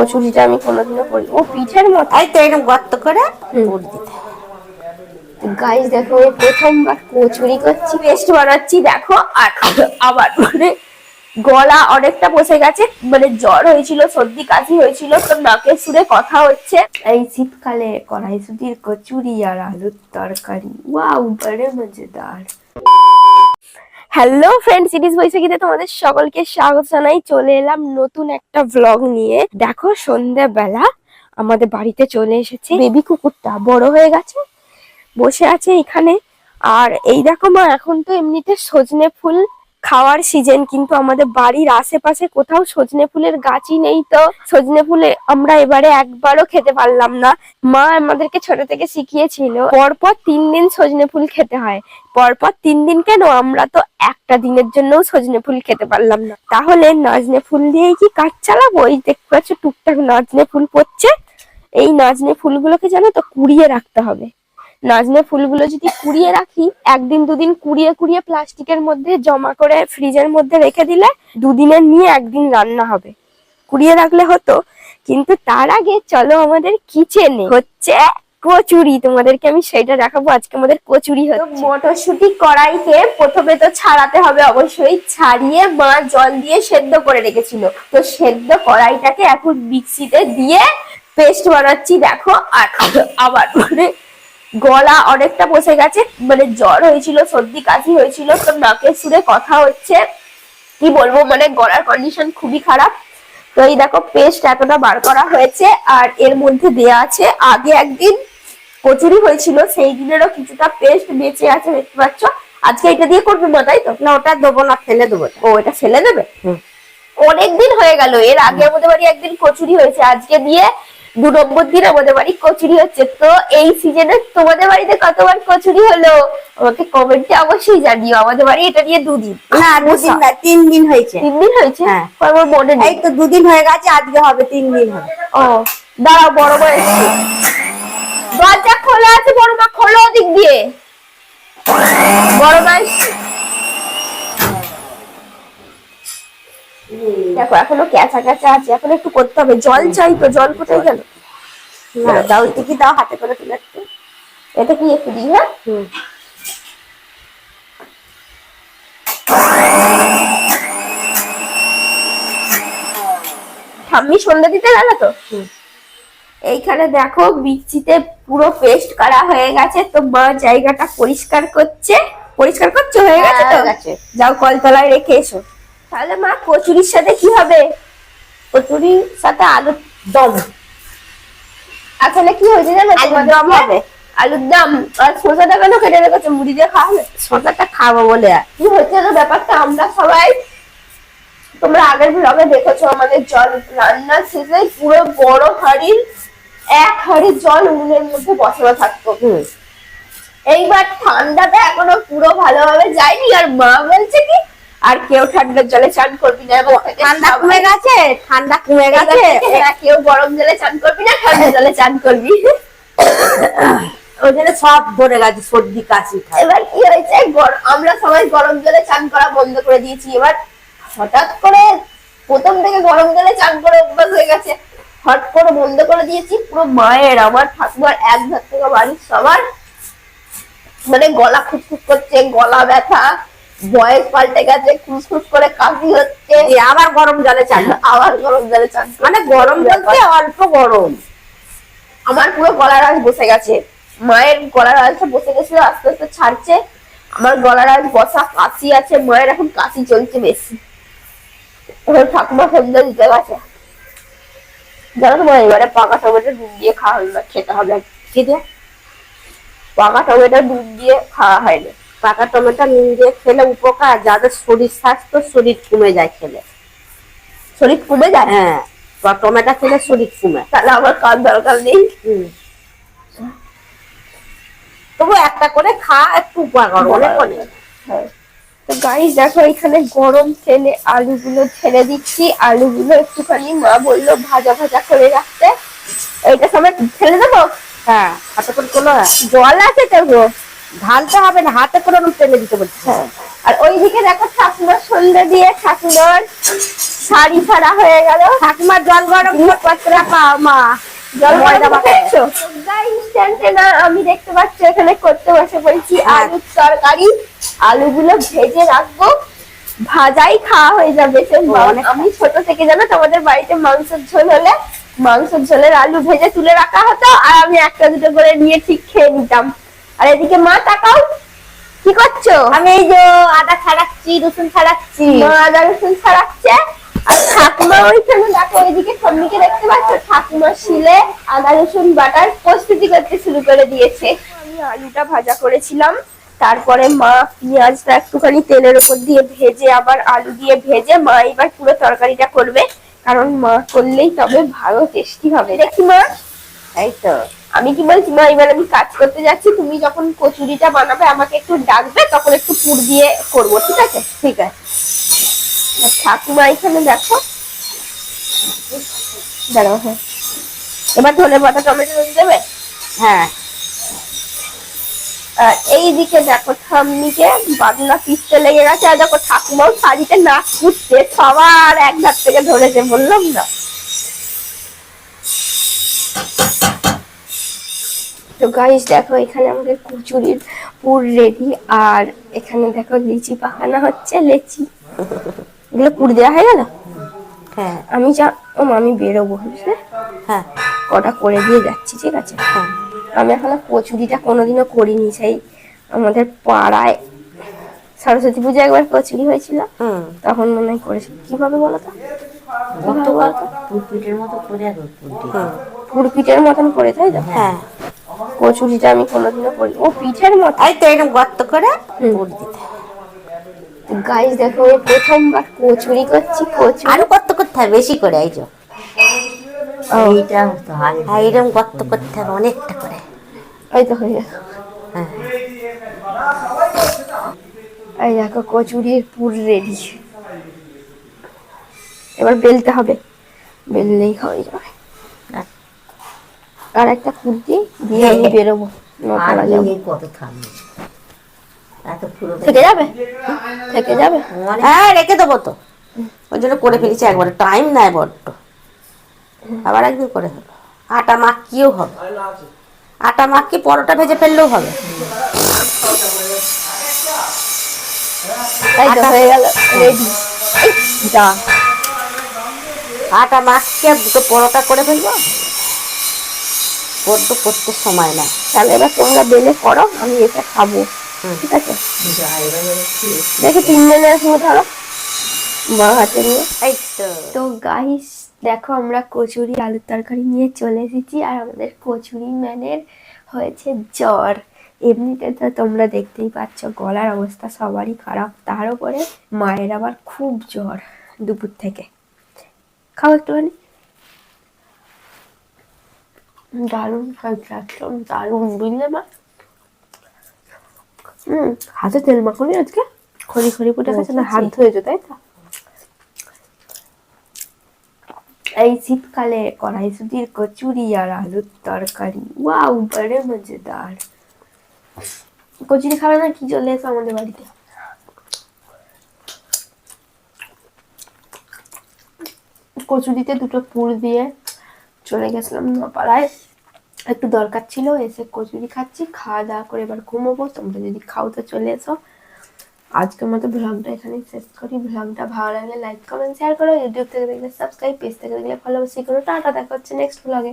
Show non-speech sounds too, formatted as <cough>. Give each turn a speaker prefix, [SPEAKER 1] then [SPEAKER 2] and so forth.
[SPEAKER 1] কচুরিটা আমি কোনোদিনও করি ও পিঠের মতো।
[SPEAKER 2] এই তো এরকম গর্ত করে পুর দিতে। হবে।
[SPEAKER 1] দেখো আমি প্রথমবার কচুরি করছি পেস্ট বানাচ্ছি দেখো আর আবার মানে গলা অনেকটা বসে গেছে মানে জ্বর হয়েছিল সর্দি কাশি হয়েছিল তো নাকের সুরে কথা হচ্ছে। এই শীতকালে কড়াইশুটির কচুরি আর আলুর তরকারি। ওয়াও বড় মজেদার। হ্যালো ফ্রেন্ড সিরিজ বৈশাখীতে তোমাদের সকলকে স্বাগত জানাই। চলে এলাম নতুন একটা ব্লগ নিয়ে। দেখো, সন্ধ্যাবেলা আমাদের বাড়িতে চলে এসেছে। বেবি কুকুরটা বড় হয়ে গেছে, বসে আছে এখানে। আর এই দেখো মা, এখন তো এমনিতে সজনে ফুল খাওয়ার সিজন কিন্তু আমাদের বাড়ির আশেপাশে কোথাও সজনে ফুলের গাছই নেই তো। সজনে ফুলে আমরা এবারে একবারও খেতে পারলাম না। মা আমাদেরকে ছোট থেকে শিখিয়েছিল, পরপর তিন দিন সজনে ফুল খেতে হয়। পরপর তিন দিন কেন? আমরা তো একটা দিনের জন্যও সজনে ফুল খেতে পারলাম না। তাহলে নাজনে ফুল দিয়েই কি কাজ চালাবো? এই দেখতে পাচ্ছ টুকটাক নাজনে ফুল পড়ছে। এই নাজনে ফুলগুলোকে জানো তো কুড়িয়ে রাখতে হবে। নাজনে ফুলগুলো যদি কুড়িয়ে রাখি, একদিন দুদিন কুড়িয়ে কুড়িয়ে প্লাস্টিকের মধ্যে জমা করে ফ্রিজের মধ্যে রেখে দিলে দুদিনের নিয়ে একদিন রান্না হবে। কুড়িয়ে রাখলে হতো, কিন্তু তার আগে চলো আমাদের কিচেনে হচ্ছে কচুরি, তোমাদেরকে আমি সেটা দেখাবো, আজকে আমাদের কচুরি হচ্ছে। মটরশুটি কড়াইকে প্রথমে তো ছাড়াতে হবে অবশ্যই, ছাড়িয়ে মা জল দিয়ে সেদ্ধ করে রেখেছিল। তো সেদ্ধ কড়াইটাকে এখন মিক্সিতে দিয়ে পেস্ট বানাচ্ছি, দেখো, আর আবার মানে গলা অনেকটা বসে গেছে মানে জ্বর হয়েছিল সর্দি কাশি হয়েছিল তো নাকের সুরে কথা হচ্ছে। কি বলব মানে গলার কন্ডিশন খুবই খারাপ। তো এই দেখো পেস্ট এতটা বার করা হয়েছে আর এর মধ্যে দেয়া আছে আগে একদিন কচুরি হয়েছিল সেই দিনেরও কিছুটা পেস্ট বেঁচে আছে দেখতে পাচ্ছ। আজকে এটা দিয়ে করবে মা তাই তো?
[SPEAKER 2] না ওটা দেবো না ফেলে দেবো।
[SPEAKER 1] ও এটা ফেলে দেবে?
[SPEAKER 2] হুম।
[SPEAKER 1] অনেকদিন হয়ে গেল এর আগে আমাদের বাড়ি একদিন কচুরি হয়েছে আজকে দিয়ে দু নম্বর দিন আমাদের বাড়ি কচুরি হচ্ছে। তো এই সিজনে তোমাদের বাড়িতে কতবার কচুরি হলো? আমাকে কমেন্টে অবশ্যই জানিও। আমাদের বাড়ি এটা নিয়ে দুদিন।
[SPEAKER 2] না দুদিন না তিন দিন হয়েছে।
[SPEAKER 1] তিন দিন হয়েছে?
[SPEAKER 2] হ্যাঁ।
[SPEAKER 1] আমার মনে নেই।
[SPEAKER 2] তো দুদিন হয়ে গেছে আজকে হবে তিন দিন হবে।
[SPEAKER 1] ও দাঁড়াও বড় এসছে দরজা খোলা আছে বড় মা খোলো দিক দিয়ে। বড় মা এসছে। দেখো এখনও ক্যাঁচা ক্যাঁচা আছে এখন একটু করতে হবে। জল চাই তো জল কোথায় গেল?
[SPEAKER 2] না দাও টিকি দাও হাতে করে তুলে একটু।
[SPEAKER 1] এটা কি একটু দিই হ্যাঁ। ঠাম্মি সন্ধ্যা দিতে গেল তো? এইখানে দেখো বিচিতে পুরো পেস্ট করা হয়ে গেছে তো মা জায়গাটা পরিষ্কার করছে। পরিষ্কার করছে? হয়ে গেছে তো?
[SPEAKER 2] হয়ে গেছে।
[SPEAKER 1] যাও কলতলায় রেখে এসো। তাহলে মা কচুরির সাথে কি হবে? কচুরির সাথে আলুর দম। আসলে কি হয়েছে জানো
[SPEAKER 2] আলুর দম হবে।
[SPEAKER 1] আলুর দম। আর শসাটা কেন কেটে রেখেছো? মুড়ি দিয়ে খাওয়া হবে?
[SPEAKER 2] শসাটা খাব বলে
[SPEAKER 1] কি হচ্ছে না ব্যাপারটা? আমরা সবাই তোমরা আগের ব্লগে দেখেছ আমাদের জল রান্নার শেষে পুরো বড় হাড়ির এক হাড়ির জল উনুনের মধ্যে বসানো থাকতো। এইবার ঠান্ডাটা এখনও পুরো ভালোভাবে যায়নি। আর মা বলছে কি আর কেউ ঠান্ডার জলে চান করবি না এবং
[SPEAKER 2] ঠান্ডা কমে গেছে ঠান্ডা কমে গেছে।
[SPEAKER 1] কেউ গরম জলে চান করবি না ঠান্ডা জলে চান করবি। <coughs>
[SPEAKER 2] জন্য সব ধরে গেছে সর্দি কাশি
[SPEAKER 1] এবার কি হয়েছে? আমরা সবাই গরম জলে চান করা বন্ধ করে দিয়েছি। এবার হঠাৎ করে প্রথম থেকে গরম জলে চান করে অভ্যাস হয়ে গেছে। হট করে বন্ধ করে দিয়েছি পুরো মায়ের আমার ঠাকুমার এক ধার থেকে বাড়ির সবার। মানে গলা খুসখুস করছে গলা ব্যথা। বয়স পাল্টে গেছে খুসখুস করে কাশি হচ্ছে।
[SPEAKER 2] আবার গরম জলে চান।
[SPEAKER 1] আবার গরম জলে চান।
[SPEAKER 2] মানে গরম বলতে অল্প গরম।
[SPEAKER 1] আমার পুরো গলার আঁশ বসে গেছে। মায়ের গলার আঁশটা বসে গেছিল আস্তে আস্তে ছাড়ছে। আমার গলার আঁশ বসা কাশি আছে মায়ের এখন কাশি চলছে বেশি। এবার ঠাকুমা সন্ধ্যা দিতে গেছে। জানো তো মা এবারে পাকা টমেটো দুধ দিয়ে খাওয়া হবে না খেতে হবে।
[SPEAKER 2] দিয়ে
[SPEAKER 1] পাকা টমেটো দুধ দিয়ে খাওয়া হয় না।
[SPEAKER 2] পাকা টমেটো দিয়ে খেলে উপকার যাদের শরীর স্বাস্থ্য শরীর কমে যায় খেলে।
[SPEAKER 1] শরীর কমে যায়?
[SPEAKER 2] হ্যাঁ টমেটো খেলে শরীর কমে।
[SPEAKER 1] তাহলে আমার কার দরকার নেই।
[SPEAKER 2] তবু একটা করে খা একটু উপকার অনেক অনেক
[SPEAKER 1] হ্যাঁ। তো গাইস দেখো এখানে গরম তেলে আলুগুলো ছেড়ে দিচ্ছি। আলুগুলো একটুখানি মা বলল ভাজা ভাজা করে রাখতে। এইটা সময় ছেড়ে দেবো?
[SPEAKER 2] হ্যাঁ হাতে করে
[SPEAKER 1] জল আছে তো
[SPEAKER 2] ঢালতে হবে না হাতে করে তেলে দিতে বলছি।
[SPEAKER 1] হ্যাঁ। আর ওইদিকে দেখো ঠাকুমার সন্ধ্যে দিয়ে ঠাকুমার শাড়ি ছাড়া হয়ে গেল।
[SPEAKER 2] ঠাকুমার জল গরম রাখা মা
[SPEAKER 1] জল না আমি দেখতে পাচ্ছি এখানে করতে বসে পড়েছি
[SPEAKER 2] হ্যাঁ।
[SPEAKER 1] আলুর তরকারি আলুগুলো ভেজে রাখব। ভাজাই খাওয়া হয়ে যাবে আমি ছোট থেকে জানো তো আমাদের বাড়িতে মাংসের ঝোল হলে মাংসের ঝোলের আলু ভেজে তুলে রাখা হতো আর আমি একটা দুটো করে নিয়ে ঠিক খেয়ে নিতাম। আর এদিকে মা তাকাও। কি করছ?
[SPEAKER 2] আমি এই যে আদা ছাড়াচ্ছি রসুন ছাড়াচ্ছি।
[SPEAKER 1] মা আদা রসুন ছাড়াচ্ছে। আর ঠাকুমা ওইখানে দেখো ওইদিকে ঠম্মিকে দেখতে পাচ্ছ? ঠাকুমা শিলে আদা রসুন বাটার প্রস্তুতি করতে শুরু করে দিয়েছে। আমি আলুটা ভাজা করেছিলাম। তারপরে মা পেঁয়াজটা একটুখানি তেলের উপর দিয়ে ভেজে আবার আলু দিয়ে ভেজে মা এবার পুরো তরকারিটা করবে। কারণ মা করলেই তবে ভালো টেস্টি হবে। দেখি মা।
[SPEAKER 2] এই তো।
[SPEAKER 1] আমি কি বলছি? মা এবার আমি কাজ করতে যাচ্ছি তুমি যখন কচুরিটা বানাবে আমাকে একটু ডাকবে তখন একটু পুর দিয়ে করব ঠিক আছে?
[SPEAKER 2] ঠিক আছে।
[SPEAKER 1] ঠাকুমা এখানে দেখো। দাঁড়াও হ্যাঁ। এবার ধনে পাতা টমেটো দেবে?
[SPEAKER 2] হ্যাঁ।
[SPEAKER 1] আর এইদিকে দেখো ঠাম্মিকে বাদলা পিসতে লেগে গেছে আর দেখো ঠাকুমাও শাড়িতে নাচ কুটছে সবার এক ধার থেকে ধরেছে বললাম না। তো গাইস দেখো এখানে আমাদের কচুরির পুর রেডি আর এখানে দেখো লিচি পাকানো হচ্ছে লেচি। এগুলো পুর দেওয়া হয়ে গেল?
[SPEAKER 2] হ্যাঁ।
[SPEAKER 1] আমি যা ও আমি বেরোবো বুঝলে?
[SPEAKER 2] হ্যাঁ।
[SPEAKER 1] কটা করে দিয়ে যাচ্ছি ঠিক আছে?
[SPEAKER 2] হ্যাঁ।
[SPEAKER 1] আমি এখনও কচুরিটা কোনোদিনও করিনি সেই আমাদের পাড়ায় সরস্বতী পুজো একবার কচুরি হয়েছিল।
[SPEAKER 2] হুম।
[SPEAKER 1] তখন মনে হয় করেছিল কীভাবে বলো তো
[SPEAKER 3] পুরপিটের মতো করে
[SPEAKER 1] পুরপিঠের মতন করে তাই তো?
[SPEAKER 2] হ্যাঁ।
[SPEAKER 1] কচুরিটা আমি কোনোদিনও করি ও পিঠের মতো।
[SPEAKER 2] এই তো এরকম গর্ত করে। পুর দিতে।
[SPEAKER 1] গাইস দেখো প্রথমবার কচুরি করছি কচুরি।
[SPEAKER 2] আরও গর্ত করতে হবে বেশি করে এই যে।
[SPEAKER 3] এইটা তো
[SPEAKER 2] হ্যাঁ এরকম গর্ত করতে হবে অনেকটা করে।
[SPEAKER 1] এই হয়ে
[SPEAKER 2] হ্যাঁ।
[SPEAKER 1] এই দেখো কচুরির পুর রেডি এবার বেলতে হবে। বেললেই হয়ে যাবে। আর একটা কুর্তি দিয়ে আমি বেরোবো। যাব।
[SPEAKER 3] কত থাকবে
[SPEAKER 1] থেকে যাবে? থেকে যাবে?
[SPEAKER 2] হ্যাঁ রেখে দেবো তো। ওই জন্য করে ফেলেছি একবারে। টাইম নেয় বড্ড। আবার একদিন করে আটা মাখিয়েও হবে। আটা মাখিয়ে পরোটা ভেজে ফেললেও হবে।
[SPEAKER 1] হয়ে গেল। রেডি। যা।
[SPEAKER 2] আটা মাখিয়ে দুটো পরোটা করে ফেলব। বড্ড করতে সময় না
[SPEAKER 1] তাহলে এবার তোমরা বেলে করো আমি এটা খাব। ঠিক আছে? দেখি তিনজনের সঙ্গে ধরো বা হাতে নিয়ে।
[SPEAKER 2] এই তো।
[SPEAKER 1] তো গাইস দেখো আমরা কচুরি আলুর তরকারি নিয়ে চলে এসেছি আর আমাদের কচুরি ম্যানের হয়েছে জ্বর। এমনিতে তো তোমরা দেখতেই পাচ্ছ গলার অবস্থা সবারই খারাপ। তার উপরে মায়ের আবার খুব জ্বর দুপুর থেকে। খাও একটুখানি। দারুণ খাইছে একদম দারুণ বুঝলে মা? হুম হাতে তেল মাখনি আজকে? খড়ি খড়ি পুটে গেছে না হাত ধুয়েছো তাই তো? এই শীতকালে কড়াইশুটির কচুরি আর আলুর তরকারি। ওয়াও বড়ে মজেদার। কচুরি খাবে না কি চলে এসো আমাদের বাড়িতে? কচুরিতে দুটো পুর দিয়ে চলে গেছিলাম নপাড়ায়। একটু দরকার ছিল, এসে কচুরি খাচ্ছি, খাওয়া দাওয়া করে এবার ঘুমোবো। তোমরা যদি খাও তো চলে এসো। আজকের মতো ব্লগটা এখানেই শেষ করি। ব্লগটা ভালো লাগলে লাইক কমেন্ট শেয়ার করো। ইউটিউব থেকে দেখলে সাবস্ক্রাইব পেজ থেকে দেখলে ফলো অবশ্যই করো। টাটা, দেখা হচ্ছে নেক্সট ব্লগে